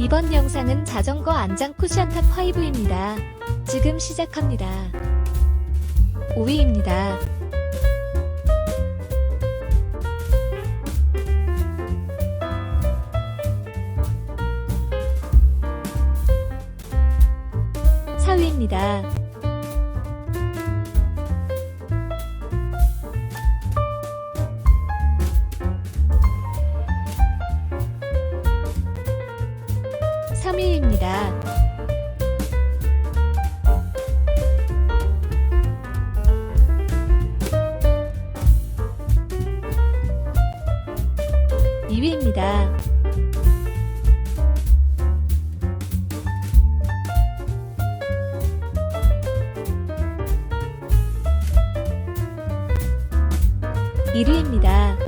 이번 영상은 자전거 안장 쿠션 탑 5입니다. 지금 시작합니다. 5위입니다. 사위입니다 3위입니다. 이위입니다. 일위입니다.